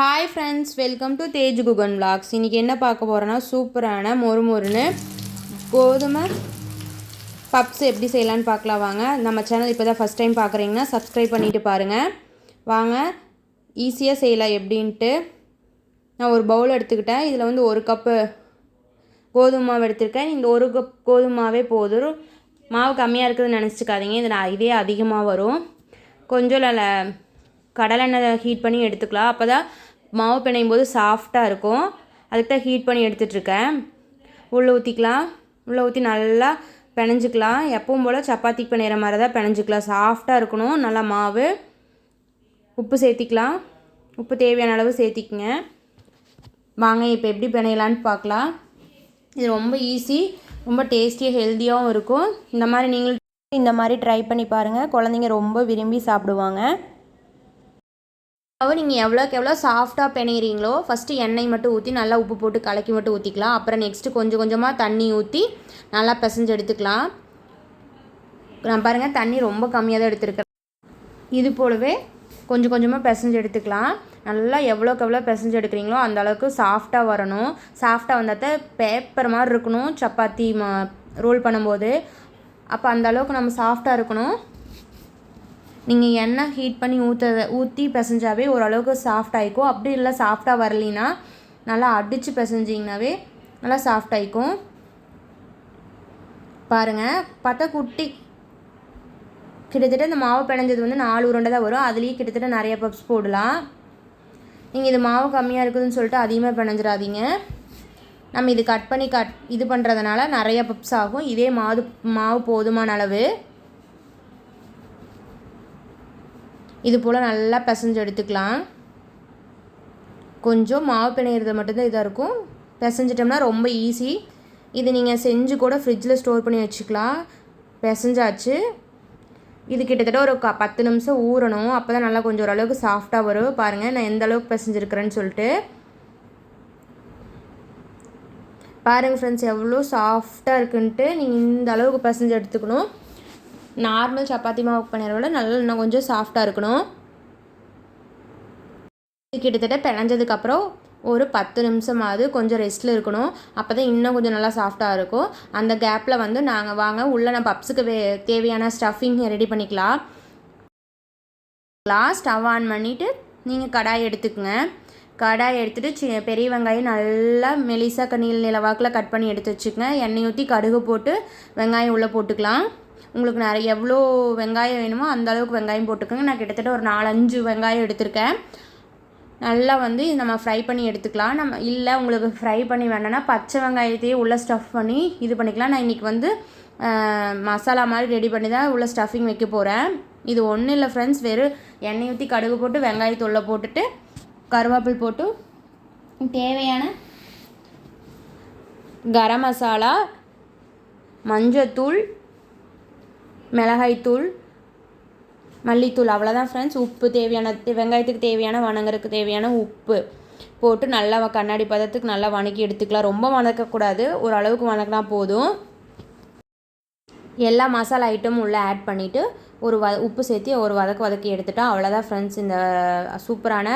Hi friends welcome to Tej Kugan vlogs இன்றைக்கி என்ன பார்க்க போகிறோன்னா சூப்பரான மொறு மொறுன்னு கோதுமை பப்ஸ் எப்படி செய்யலான்னு பார்க்கலாம். வாங்க நம்ம சேனல் இப்போ தான் ஃபஸ்ட் டைம் பார்க்குறீங்கன்னா சப்ஸ்கிரைப் பண்ணிவிட்டு பாருங்கள் வாங்க ஈஸியாக செய்யலாம் எப்படின்ட்டு. நான் ஒரு பவுல் எடுத்துக்கிட்டேன். இதில் வந்து ஒரு கப்பு கோதுமை மாவு எடுத்திருக்கேன். இந்த ஒரு கப் கோதுமாவே போதும். மாவு கம்மியாக இருக்குதுன்னு நினச்சிக்காதீங்க. இதில் இதே அதிகமாக வரும். கொஞ்சம் நல்லா கடலெண்ணெய் ஹீட் பண்ணி எடுத்துக்கலாம். அப்போ தான் மாவு பிணையும் போது சாஃப்டாக இருக்கும். அதுக்கு தான் ஹீட் பண்ணி எடுத்துகிட்ருக்கேன் உள்ளே ஊற்றிக்கலாம் உள்ளே ஊற்றி நல்லா பிணைஞ்சிக்கலாம். எப்பவும் போல் சப்பாத்திக்கு பிணையிற மாதிரி தான் பிணைஞ்சிக்கலாம். சாஃப்டாக இருக்கணும். நல்லா மாவு. உப்பு சேர்த்திக்கலாம். உப்பு தேவையான அளவு சேர்த்திக்கங்க. வாங்க இப்போ எப்படி பிணையலான்னு பார்க்கலாம். இது ரொம்ப ஈஸி ரொம்ப டேஸ்டியாக ஹெல்த்தியாகவும் இருக்கும். இந்த மாதிரி நீங்கள் இந்த மாதிரி ட்ரை பண்ணி பாருங்கள் குழந்தைங்க ரொம்ப விரும்பி சாப்பிடுவாங்க. மாவு நீங்கள் எவ்வளோக்கு எவ்வளோ சாஃப்டாக பிணையிறீங்களோ ஃபஸ்ட்டு எண்ணெய் மட்டும் ஊற்றி நல்லா உப்பு போட்டு கலக்கி மட்டும் ஊற்றிக்கலாம். அப்புறம் நெக்ஸ்ட்டு கொஞ்சம் கொஞ்சமாக தண்ணி ஊற்றி நல்லா பிசைஞ்சு எடுத்துக்கலாம். நான் பாருங்கள் தண்ணி ரொம்ப கம்மியாக தான் எடுத்துருக்கேன் இது போலவே கொஞ்சம் கொஞ்சமாக பிசைஞ்சு எடுத்துக்கலாம். நல்லா எவ்வளோக்கு எவ்வளோ பிசைஞ்சு எடுக்கிறீங்களோ அந்த அளவுக்கு சாஃப்டாக வரணும். சாஃப்டாக வந்தால் பேப்பர் மாதிரி இருக்கணும். சப்பாத்தி மா ரோல் பண்ணும்போது. அப்போ அந்த அளவுக்கு நம்ம சாஃப்டாக இருக்கணும். நீங்கள் எண்ணெய் ஹீட் பண்ணி ஊற்ற ஊற்றி பிசைஞ்சாவே ஓரளவுக்கு சாஃப்ட் ஆகிக்கும் அப்படி இல்லை சாஃப்டாக வரலினா நல்லா அடித்து பிசைஞ்சிங்கனாவே நல்லா சாஃப்ட் ஆகிக்கும் பாருங்கள் பார்த்தா குட்டி கிட்டத்தட்ட இந்த மாவு பிணைஞ்சது வந்து நாலு உருண்டை தான் வரும். அதுலேயே கிட்டத்தட்ட நிறைய பப்ஸ் போடலாம். நீங்கள் இது மாவு கம்மியாக இருக்குதுன்னு சொல்லிட்டு அதிகமாக பிணைஞ்சிடாதீங்க. நம்ம இது கட் பண்ணி கட் இது பண்ணுறதுனால நிறைய பப்ஸ் ஆகும். இதே மாவு மாவு போதுமான அளவு. இது போல் நல்லா பிசைஞ்சு எடுத்துக்கலாம். கொஞ்சம் மாவு பிணையிறது மட்டும்தான் இதாக இருக்கும். பிசைஞ்சிட்டோம்னா ரொம்ப ஈஸி இது நீங்கள் செஞ்சு கூட ஃப்ரிட்ஜில் ஸ்டோர் பண்ணி வச்சுக்கலாம். பிசைஞ்சாச்சு. இது கிட்டத்தட்ட ஒரு க பத்து நிமிஷம் ஊறணும். அப்போ தான் நல்லா கொஞ்சம் ஓரளவுக்கு சாஃப்டாக வரும். பாருங்கள் நான் எந்த அளவுக்கு பிசைஞ்சிருக்கிறேன்னு சொல்லிட்டு. பாருங்கள் ஃப்ரெண்ட்ஸ் எவ்வளோ சாஃப்டாக இருக்குன்ட்டு நீங்கள் இந்த அளவுக்கு பிசைஞ்சு எடுத்துக்கணும். நார்மல் சப்பாத்தி மாவு பண்ணுறத விட நல்லா இன்னும் கொஞ்சம் சாஃப்டாக இருக்கணும். கிட்டத்தட்ட பிணைஞ்சதுக்கப்புறம் ஒரு பத்து நிமிஷமாவது கொஞ்சம் ரெஸ்ட்டில் இருக்கணும். அப்போ தான் இன்னும் கொஞ்சம் நல்லா சாஃப்டாக இருக்கும். அந்த கேப்பில் வந்து நாங்கள் வாங்க உள்ளே நான் பப்ஸுக்கு வே தேவையான ஸ்டஃபிங் ரெடி பண்ணிக்கலாம். ஸ்டவ் ஆன் பண்ணிவிட்டு நீங்கள் கடாய் எடுத்துக்கோங்க. கடாய் எடுத்துகிட்டு சி பெரிய வெங்காயம் நல்லா மெலிசாக நீள் நிலவாக்கில் கட் பண்ணி எடுத்து வச்சுக்கோங்க. எண்ணெய் ஊற்றி கடுகு போட்டு வெங்காயம் உள்ளே போட்டுக்கலாம். உங்களுக்கு நிறைய எவ்வளோ வெங்காயம் வேணுமோ அந்த அளவுக்கு வெங்காயம் போட்டுக்கோங்க. நான் கிட்டத்தட்ட ஒரு நாலஞ்சு வெங்காயம் எடுத்திருக்கேன். நல்லா வந்து நம்ம ஃப்ரை பண்ணி எடுத்துக்கலாம். நம்ம இல்லை உங்களுக்கு ஃப்ரை பண்ணி வேணுன்னா பச்சை வெங்காயத்தையே உள்ளே ஸ்டஃப் பண்ணி இது பண்ணிக்கலாம். நான் இன்றைக்கி வந்து மசாலா மாதிரி ரெடி பண்ணி தான் உள்ள ஸ்டஃபிங் வைக்க போகிறேன் இது ஒன்றும் இல்லை ஃப்ரெண்ட்ஸ் வெறும் எண்ணெய் ஊற்றி கடுகு போட்டு வெங்காயத்தூளை போட்டுட்டு கருவேப்பில் போட்டு தேவையான கரம் மசாலா மஞ்சத்தூள் மிளகாய்த்தூள் மல்லித்தூள் அவ்வளோதான் ஃப்ரெண்ட்ஸ் உப்பு தேவையான வெங்காயத்துக்கு தேவையான வணங்குறதுக்கு தேவையான உப்பு போட்டு நல்லா கண்ணாடி பதத்துக்கு நல்லா வணக்கி எடுத்துக்கலாம். ரொம்ப வணக்கக்கூடாது ஓரளவுக்கு வணக்கினா போதும். எல்லா மசாலா ஐட்டமும் உள்ளே ஆட் பண்ணிவிட்டு ஒரு வ உப்பு சேர்த்து ஒரு வதக்கு வதக்கி எடுத்துட்டோம் அவ்வளோதான் ஃப்ரெண்ட்ஸ் இந்த சூப்பரான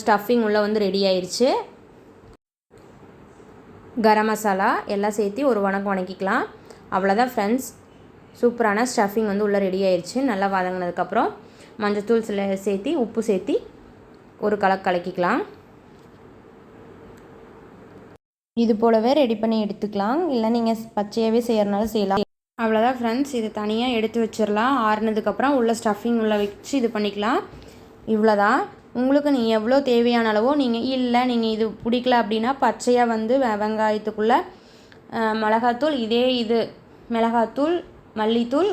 ஸ்டஃபிங் உள்ளே வந்து ரெடி ஆயிடுச்சு கரம் மசாலா எல்லாம் சேர்த்து ஒரு வணக்கம் வணக்கிக்கலாம். அவ்வளோதான் ஃப்ரெண்ட்ஸ் சூப்பரான ஸ்டஃபிங் வந்து உள்ளே ரெடி ஆயிடுச்சு நல்லா வதங்கினதுக்கப்புறம் மஞ்சத்தூள் சில சேர்த்தி உப்பு சேர்த்தி ஒரு கலக்கு கலக்கிக்கலாம். இது போலவே ரெடி பண்ணி எடுத்துக்கலாம். இல்லை நீங்கள் பச்சையாகவே செய்கிறனால செய்யலாம். அவ்வளோதான் ஃப்ரெண்ட்ஸ் இது தனியாக எடுத்து வச்சிடலாம். ஆறுனதுக்கப்புறம் உள்ள ஸ்டஃபிங் உள்ளே வச்சு இது பண்ணிக்கலாம். இவ்வளோதான் உங்களுக்கு நீங்கள் எவ்வளோ தேவையான அளவோ நீங்கள் இல்லை நீங்கள் இது பிடிக்கல அப்படின்னா பச்சையாக வந்து வெங்காயத்துக்குள்ளே மிளகாத்தூள் இதே இது. மிளகாத்தூள் மல்லித்தூள்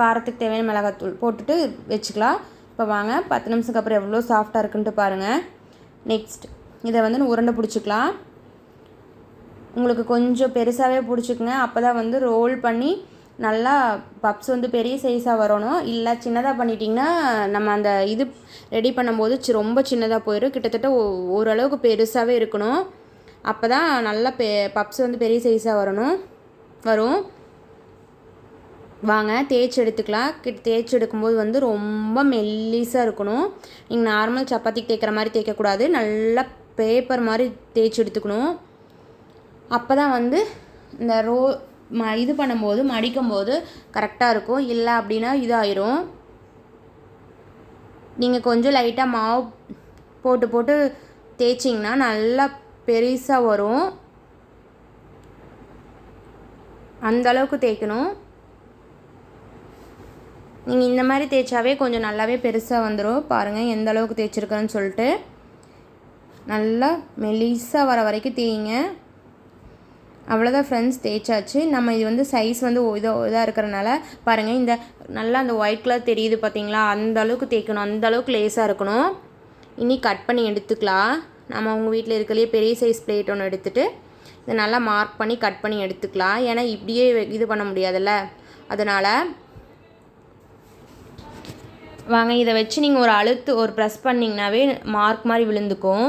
காரத்துக்கு தேவையான மிளகாத்தூள் போட்டுட்டு வச்சுக்கலாம். இப்போ வாங்க பத்து நிமிஷத்துக்கு அப்புறம் எவ்வளோ சாஃப்டாக இருக்குன்ட்டு பாருங்கள் நெக்ஸ்ட் இதை வந்து உருண்டை பிடிச்சிக்கலாம். உங்களுக்கு கொஞ்சம் பெருசாகவே பிடிச்சிக்குங்க. அப்போ தான் வந்து ரோல் பண்ணி நல்லா பப்ஸ் வந்து பெரிய சைஸாக வரணும். இல்லை சின்னதாக பண்ணிட்டிங்கன்னா நம்ம அந்த இது ரெடி பண்ணும்போது ரொம்ப சின்னதாக போயிடும் கிட்டத்தட்ட ஓரளவுக்கு பெருசாகவே இருக்கணும். அப்போ தான் நல்லா பெ பப்ஸ் வந்து பெரிய சைஸாக வரணும். வரும். வாங்க தேய்ச்சி எடுத்துக்கலாம். கிட்ட தேய்ச்சி எடுக்கும்போது வந்து ரொம்ப மெல்லிஸாக இருக்கணும். நீங்கள் நார்மல் சப்பாத்திக்கு தேய்க்கிற மாதிரி தேய்க்கக்கூடாது. நல்லா பேப்பர் மாதிரி தேய்ச்சி எடுத்துக்கணும். அப்போ தான் வந்து இந்த ரோ ம இது பண்ணும்போது மடிக்கும்போது கரெக்டாக இருக்கும். இல்லை அப்படின்னா இதாயிரும். நீங்கள் கொஞ்சம் லைட்டாக மாவு போட்டு போட்டு தேய்ச்சிங்கன்னா நல்லா பெருசாக வரும். அந்தளவுக்கு தேய்க்கணும். நீங்கள் இந்த மாதிரி தேய்ச்சாவே கொஞ்சம் நல்லாவே பெருசாக வந்துடும் பாருங்கள் எந்த அளவுக்கு தேய்ச்சிருக்கிறேன்னு சொல்லிட்டு. நல்லா மெலிசாக வர வரைக்கும் தேய்ங்க. அவ்வளோதான் ஃப்ரெண்ட்ஸ் தேய்ச்சாச்சு. நம்ம இது வந்து சைஸ் வந்து இதாக இதாக இருக்கிறனால பாருங்கள் இந்த நல்லா அந்த ஒயிட் கலர் தெரியுது பார்த்தீங்களா அந்த அளவுக்கு தேய்க்கணும். அந்த அளவுக்கு லேஸாக இருக்கணும். இனி கட் பண்ணி எடுத்துக்கலாம். நம்ம உங்கள் வீட்டில் இருக்கலையே பெரிய சைஸ் பிளேட் ஒன்று எடுத்துகிட்டு இதை நல்லா மார்க் பண்ணி கட் பண்ணி எடுத்துக்கலாம். ஏன்னா இப்படியே இது பண்ண முடியாதுல்ல. அதனால் வாங்க இதை வச்சு நீங்கள் ஒரு அழுத்து ஒரு ப்ரெஸ் பண்ணிங்கனாவே மார்க் மாதிரி விழுந்துக்கும்.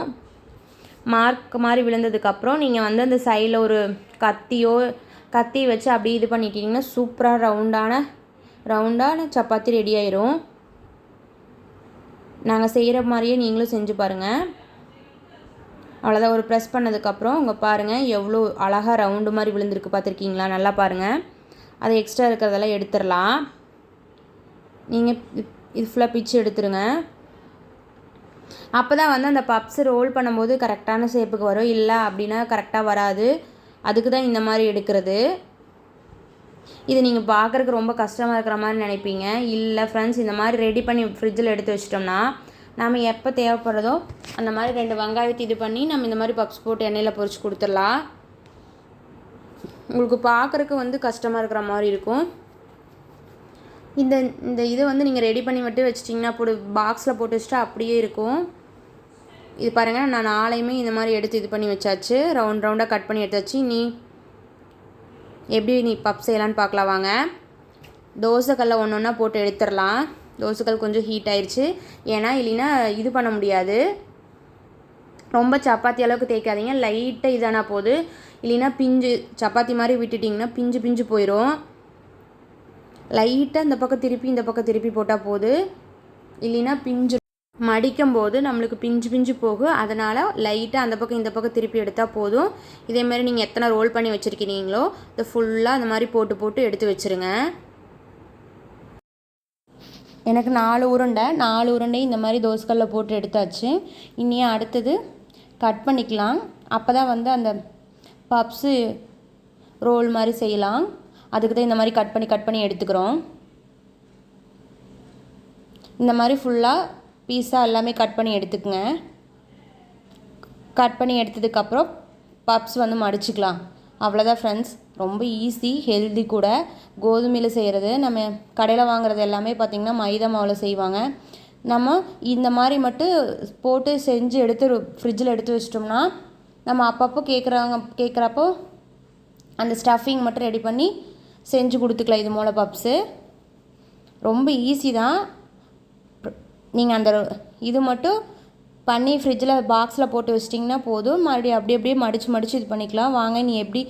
மார்க் மாதிரி விழுந்ததுக்கப்புறம் நீங்கள் வந்து அந்த சைடில் ஒரு கத்தியோ கத்தி வச்சு அப்படி இது பண்ணிட்டீங்கன்னா சூப்பராக ரவுண்டான ரவுண்டான சப்பாத்தி ரெடி ஆயிரும். நாங்கள் செய்கிற மாதிரியே நீங்களும் செஞ்சு பாருங்கள் அவ்வளோதான் ஒரு ப்ரெஸ் பண்ணதுக்கப்புறம் உங்கள் பாருங்கள் எவ்வளோ அழகாக ரவுண்டு மாதிரி விழுந்திருக்கு பார்த்துருக்கீங்களா? நல்லா பாருங்கள் அதை எக்ஸ்ட்ரா இருக்கிறதெல்லாம் எடுத்துடலாம். நீங்கள் இது ஃபுல்லாக பிச்சு எடுத்துருங்க. அப்போ தான் வந்து அந்த பப்ஸ் ரோல் பண்ணும்போது கரெக்டான ஷேப்புக்கு வரும். இல்லை அப்படின்னா கரெக்டாக வராது. அதுக்கு தான் இந்த மாதிரி எடுக்கிறது. இது நீங்கள் பார்க்குறக்கு ரொம்ப கஷ்டமாக இருக்கிற மாதிரி நினைப்பீங்க. இல்லை ஃப்ரெண்ட்ஸ் இந்த மாதிரி ரெடி பண்ணி ஃப்ரிட்ஜில் எடுத்து வச்சிட்டோம்னா நம்ம எப்போ தேவைப்படுறதோ அந்த மாதிரி ரெண்டு வெங்காயத்தை இது பண்ணி நம்ம இந்த மாதிரி பப்ஸ் போட்டு எண்ணெயில் பொறிச்சு கொடுத்துடலாம். உங்களுக்கு பார்க்குறக்கு வந்து கஷ்டமாக இருக்கிற மாதிரி இருக்கும். இந்த இந்த இதை வந்து நீங்கள் ரெடி பண்ணி மட்டும் வச்சிட்டிங்கன்னா போட்டு பாக்ஸில் போட்டு வச்சுட்டா அப்படியே இருக்கும். இது பாருங்கள் நான் நாளையுமே இந்த மாதிரி எடுத்து இது பண்ணி வச்சாச்சு. ரவுண்ட் ரவுண்டாக கட் பண்ணி எடுத்தாச்சு. நீ எப்படி நீ பப் செய்யலான்னு பார்க்கலாம் வாங்க. தோசைக்கல்ல ஒன்று ஒன்றா போட்டு எடுத்துடலாம். தோசைக்கல் கொஞ்சம் ஹீட் ஆயிடுச்சு ஏன்னா இல்லைன்னா இது பண்ண முடியாது. ரொம்ப சப்பாத்தி அளவுக்கு தேய்க்காதீங்க. லைட்டாக இதானா போகுது. இல்லைன்னா பிஞ்சு சப்பாத்தி மாதிரி விட்டுட்டிங்கன்னா பிஞ்சு பிஞ்சு போயிடும் லைட்டாக இந்த பக்கம் திருப்பி இந்த பக்கம் திருப்பி போட்டால் போது. இல்லைன்னா பிஞ்சு மடிக்கும் போது நம்மளுக்கு பிஞ்சு பிஞ்சு போகும். அதனால் லைட்டாக அந்த பக்கம் இந்த பக்கம் திருப்பி எடுத்தால் போதும். இதேமாரி நீங்கள் எத்தனை ரோல் பண்ணி வச்சுருக்கிறீங்களோ இதை ஃபுல்லாக அந்த மாதிரி போட்டு போட்டு எடுத்து வச்சுருங்க. எனக்கு நாலு உருண்டை நாலு உருண்டை இந்த மாதிரி தோசைக்கல்ல போட்டு எடுத்தாச்சு. இனியே அடுத்தது கட் பண்ணிக்கலாம். அப்போ தான் வந்து அந்த பப்ஸு ரோல் மாதிரி செய்யலாம். அதுக்கு தான் இந்த மாதிரி கட் பண்ணி கட் பண்ணி எடுத்துக்கிறோம். இந்த மாதிரி ஃபுல்லாக பீஸாக எல்லாமே கட் பண்ணி எடுத்துக்கோங்க. கட் பண்ணி எடுத்ததுக்கப்புறம் பப்ஸ் வந்து மடிச்சுக்கலாம். அவ்வளோதான் ஃப்ரெண்ட்ஸ் ரொம்ப ஈஸி ஹெல்தி கூட. கோதுமையில் செய்கிறது நம்ம கடையில் வாங்குறது எல்லாமே பார்த்திங்கன்னா மைதா மாவில் செய்வாங்க. நம்ம இந்த மாதிரி மட்டும் போட்டு செஞ்சு எடுத்து ஃப்ரிட்ஜில் எடுத்து வச்சிட்டோம்னா நம்ம அப்பப்போ கேட்குறவங்க கேட்குறப்போ அந்த ஸ்டஃபிங் மட்டும் ரெடி பண்ணி செஞ்சு கொடுத்துக்கலாம் இது மூளை பப்ஸு. ரொம்ப ஈஸி தான். நீங்கள் அந்த இது மட்டும் பண்ணி ஃப்ரிட்ஜில் பாக்ஸில் போட்டு வச்சிட்டிங்கன்னா போதும். மறுபடியும் அப்படி அப்படியே மடித்து மடித்து இது பண்ணிக்கலாம். வாங்க நீ எப்படி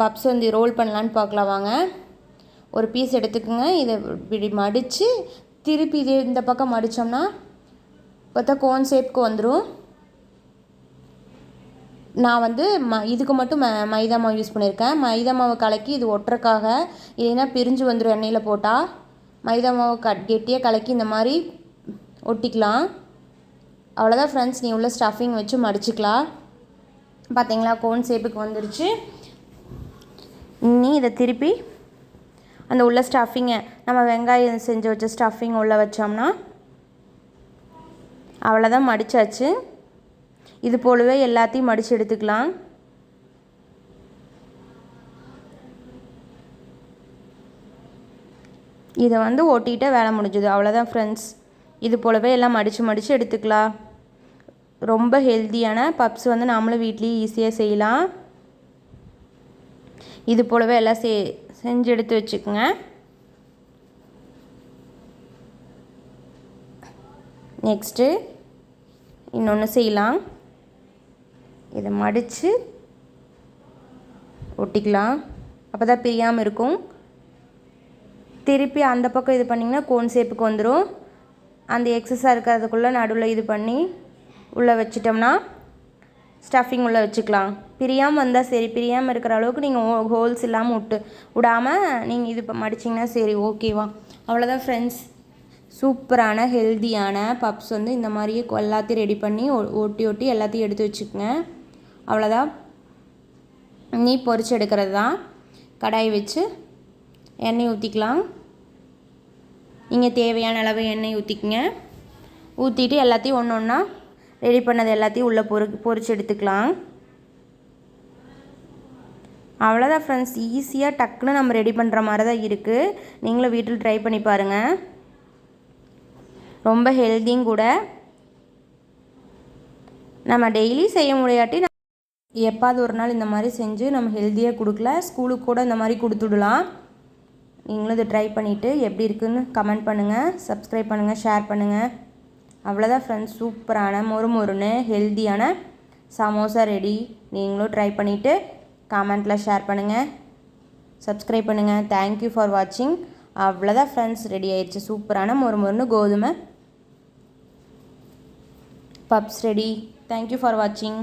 பப்ஸ் வந்து ரோல் பண்ணலான்னு பார்க்கலாம் வாங்க. ஒரு பீஸ் எடுத்துக்கோங்க. இதை இப்படி மடித்து திருப்பி இதே இந்த பக்கம் மடித்தோம்னா பார்த்தா கோன் ஷேப்க்கு வந்துடும் நான் வந்து ம இதுக்கு மட்டும் ம மைதா மாவு யூஸ் பண்ணியிருக்கேன் மைதா மாவு கலக்கி இது ஒட்டுறக்காக இல்லைன்னா பிரிஞ்சு வந்துடும் எண்ணெயில் போட்டால் மைதா மாவு கட் கெட்டியாக கலக்கி இந்த மாதிரி ஒட்டிக்கலாம். அவ்வளோதான் ஃப்ரெண்ட்ஸ் நீ உள்ள ஸ்டஃபிங் வச்சு மடிச்சுக்கலாம். பார்த்தீங்களா கோன் ஷேப்புக்கு வந்துடுச்சு நீ இதை திருப்பி அந்த உள்ள ஸ்டஃபிங்கை நம்ம வெங்காயம் செஞ்சு வச்ச ஸ்டஃபிங் உள்ளே வச்சோம்னா அவ்வளோதான் மடித்தாச்சு இது போலவே எல்லாத்தையும் மடித்து எடுத்துக்கலாம். இதை வந்து ஒட்டிகிட்ட வேலை முடிஞ்சுது. அவ்வளோதான் ஃப்ரெண்ட்ஸ் இது போலவே எல்லாம் மடித்து மடித்து எடுத்துக்கலாம். ரொம்ப ஹெல்த்தியான பப்ஸ் வந்து நாமளும் வீட்லேயும் ஈஸியாக செய்யலாம். இது போலவே எல்லாம் செ செஞ்சு எடுத்து வச்சுக்கோங்க. நெக்ஸ்ட்டு இன்னொன்று செய்யலாம். இதை மடித்து ஒட்டிக்கலாம். அப்போ தான் பிரியாமல் இருக்கும். திருப்பி அந்த பக்கம் இது பண்ணிங்கன்னா கோன் ஷேப்புக்கு வந்துடும் அந்த எக்ஸஸாக இருக்கிறதுக்குள்ளே நடுவில் இது பண்ணி உள்ளே வச்சிட்டோம்னா ஸ்டஃபிங் உள்ளே வச்சுக்கலாம். பிரியாமல் வந்தால் சரி பிரியாமல் இருக்கிற அளவுக்கு நீங்கள் ஹோல்ஸ் இல்லாமல் விட்டு விடாமல் நீங்கள் இது இப்போ மடிச்சிங்கன்னா சரி ஓகேவா அவ்வளோதான் ஃப்ரெண்ட்ஸ் சூப்பரான ஹெல்தியான பப்ஸ் வந்து இந்த மாதிரியே எல்லாத்தையும் ரெடி பண்ணி ஒ- ஒட்டி ஒட்டி எல்லாத்தையும் எடுத்து வச்சுக்கோங்க. அவ்வளோதான் நீ பொறிச்சு எடுக்கிறது தான் கடாய் வச்சு எண்ணெய் ஊற்றிக்கலாம் நீங்கள் தேவையான அளவு எண்ணெய் ஊற்றிக்கிங்க ஊற்றிட்டு எல்லாத்தையும் ஒன்று ஒன்றா ரெடி பண்ணது எல்லாத்தையும் உள்ளே பொறு பொறிச்சு எடுத்துக்கலாம் அவ்வளோதான் ஃப்ரெண்ட்ஸ் ஈஸியாக டக்குன்னு நம்ம ரெடி பண்ணுற மாதிரி தான் இருக்குது நீங்களும் வீட்டில் ட்ரை பண்ணி பாருங்கள் ரொம்ப ஹெல்த்தியும் கூட. நம்ம டெய்லி செய்ய முடியாட்டி எப்பாவது ஒரு நாள் இந்த மாதிரி செஞ்சு நம்ம ஹெல்த்தியாக கொடுக்கல ஸ்கூலுக்கு கூட இந்த மாதிரி கொடுத்துடலாம் நீங்களும் இதை ட்ரை பண்ணிவிட்டு எப்படி இருக்குன்னு கமெண்ட் பண்ணுங்கள் சப்ஸ்கிரைப் பண்ணுங்கள் ஷேர் பண்ணுங்கள் அவ்வளோதான் ஃப்ரெண்ட்ஸ் சூப்பரான மொறு மொறுன்னு ஹெல்த்தியான சமோசா ரெடி நீங்களும் ட்ரை பண்ணிவிட்டு கமெண்ட்டில் ஷேர் பண்ணுங்கள் சப்ஸ்கிரைப் பண்ணுங்கள் தேங்க்யூ ஃபார் வாட்சிங் அவ்வளோதான் ஃப்ரெண்ட்ஸ் ரெடி ஆயிடுச்சு சூப்பரான மொறு மொறுன்னு கோதுமை. பப்ஸ் ரெடி தேங்க்யூ ஃபார் வாட்சிங்